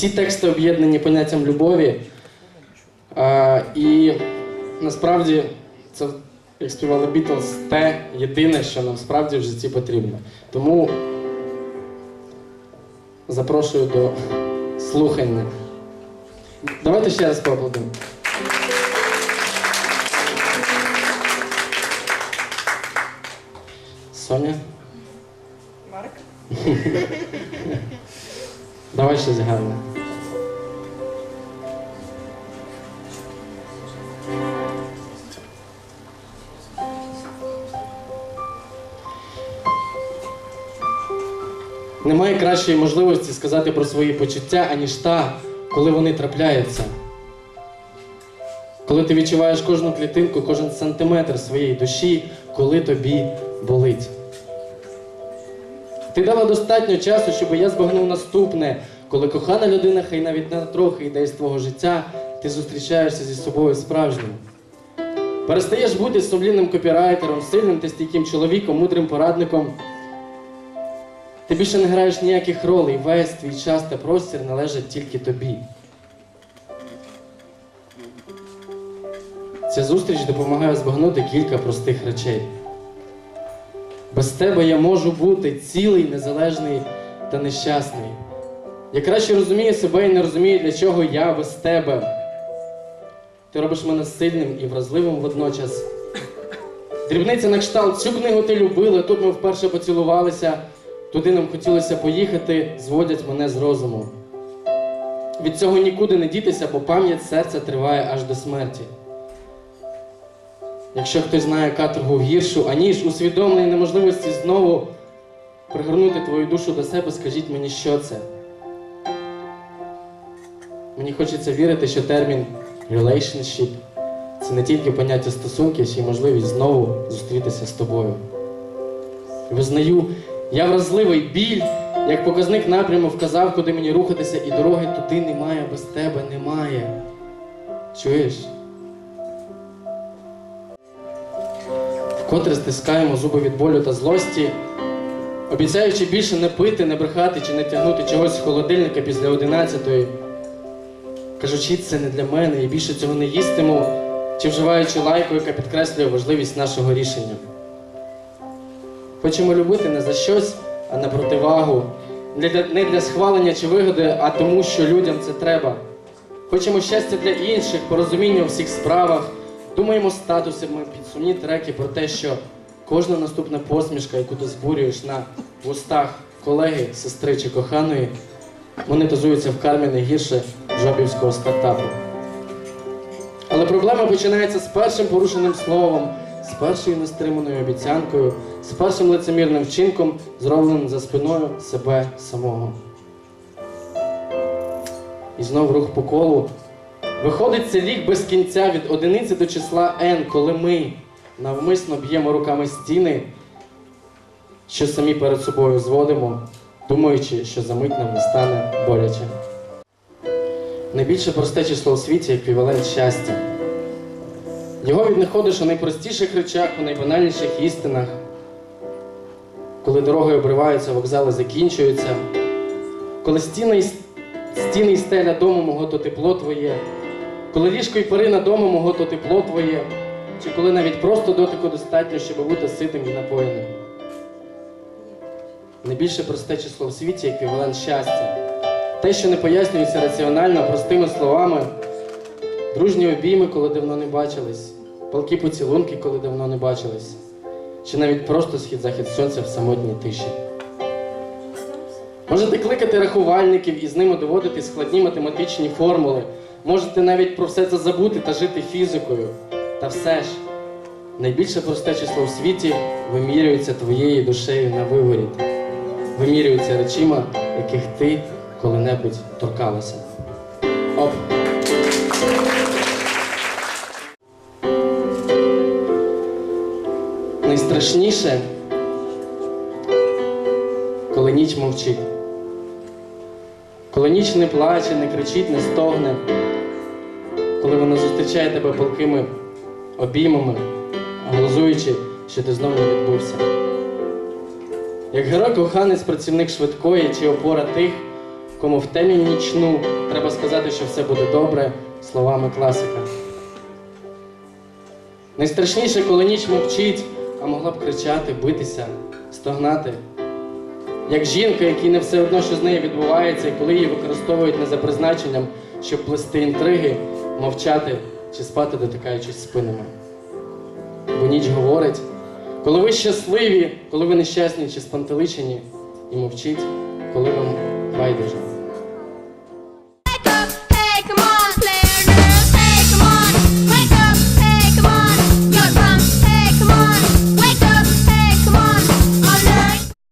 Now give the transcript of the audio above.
Всі тексти об'єднані поняттям любові. Е, і насправді це, як співали Бітлз, те єдине, що нам справді в житті потрібно. Тому запрошую до слухання. Давайте ще раз поаплодуємо. Соня, Марк. давай щось гарне. Немає кращої можливості сказати про свої почуття, аніж та, коли вони трапляються. Коли ти відчуваєш кожну клітинку, кожен сантиметр своєї душі, коли тобі болить. Ти дала достатньо часу, щоб я збагнув наступне. Коли кохана людина, хай навіть на трохи йде з твого життя, ти зустрічаєшся зі собою справжнім. Перестаєш бути сумлінним копірайтером, сильним та стійким чоловіком, мудрим порадником. Ти більше не граєш ніяких ролей, весь твій час та простір належать тільки тобі. Ця зустріч допомагає збагнути кілька простих речей. Без тебе я можу бути цілий, незалежний та нещасний. Я краще розумію себе і не розумію, для чого я без тебе. Ти робиш мене сильним і вразливим водночас. Дрібниця на кшталт, цю книгу ти любила, тут ми вперше поцілувалися, туди нам хотілося поїхати, зводять мене з розуму. Від цього нікуди не дітися, бо пам'ять серця триває аж до смерті. Якщо хтось знає каторгу гіршу, аніж усвідомлення неможливості знову пригорнути твою душу до себе, скажіть мені, що це. Мені хочеться вірити, що термін relationship це не тільки поняття стосунків, ще й можливість знову зустрітися з тобою. Визнаю, я вразливий біль, як показник напряму вказав, куди мені рухатися, і дороги туди немає, без тебе немає. Чуєш? Вкотре стискаємо зуби від болю та злості, обіцяючи більше не пити, не брехати чи не тягнути чогось з холодильника після одинадцятої. Кажучи, це не для мене і більше цього не їстиму, чи вживаючи лайку, яка підкреслює важливість нашого рішення. Хочемо любити не за щось, а на противагу, не для, не для схвалення чи вигоди, а тому, що людям це треба. Хочемо щастя для інших, порозуміння у всіх справах. Думаємо статусами підсумні треки про те, що кожна наступна посмішка, яку ти збурюєш на вустах колеги, сестри чи коханої, монетизується в кармі не гірше жопівського стартапу. Але проблема починається з першим порушеним словом, з першою нестриманою обіцянкою, з першим лицемірним вчинком, зробленим за спиною себе самого. І знов рух по колу. Виходить це лік без кінця від одиниці до числа n, коли ми навмисно б'ємо руками стіни, що самі перед собою зводимо, думаючи, що за мить нам не стане боляче. Найбільше просте число у світі еквівалент щастя. Його віднаходиш у найпростіших речах, у найбанальніших істинах, коли дороги обриваються, вокзали закінчуються, коли стіни і, стіни і стеля дому мого, то тепло твоє, коли ліжко і перина дому мого, то тепло твоє, чи коли навіть просто дотику достатньо, щоб бути ситим і напоєним. Найбільше просте число в світі еквівалент щастя. Те, що не пояснюється раціонально, простими словами, дружні обійми, коли давно не бачились, палкі поцілунки, коли давно не бачились, чи навіть просто схід-захід сонця в самотній тиші. Можете кликати рахувальників і з ними доводити складні математичні формули. Можете навіть про все це забути та жити фізикою. Та все ж, найбільше просте число в світі вимірюється твоєю душею на виворіт. Вимірюється речима, яких ти коли-небудь торкалася. Оп. Найстрашніше, коли ніч мовчить. Коли ніч не плаче, не кричить, не стогне, коли вона зустрічає тебе палкими обіймами, глузуючи, що ти знову не відбувся. Як герой коханець, працівник швидкої чи опора тих, кому в темі нічну треба сказати, що все буде добре, словами класика. Найстрашніше, коли ніч мовчить, а могла б кричати, битися, стогнати. Як жінка, якій не все одно, що з нею відбувається, і коли її використовують не за призначенням, щоб плести інтриги, мовчати чи спати, дотикаючись спинами. Бо ніч говорить, коли ви щасливі, коли ви нещасні чи спантеличені, і мовчить, коли вам байдуже.